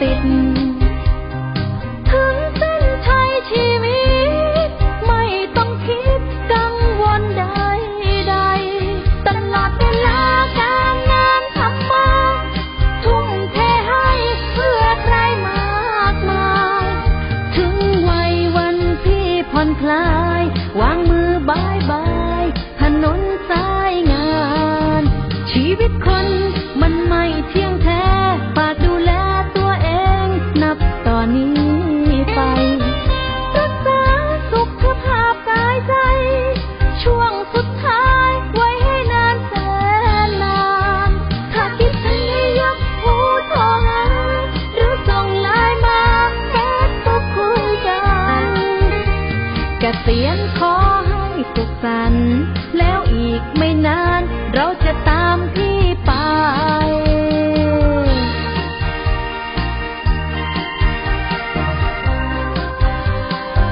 ติด นี้ไป รักษาสุขภาพกายใจ ช่วงสุดท้ายไว้ให้นานแสนนาน ถ้าคิดถึงให้ยกหูโทรหาหรือส่งไลน์มาแอดก็คุยกันกเกษียณขอให้สุขสันต์แล้วอีกไม่นานเราจะตามพี่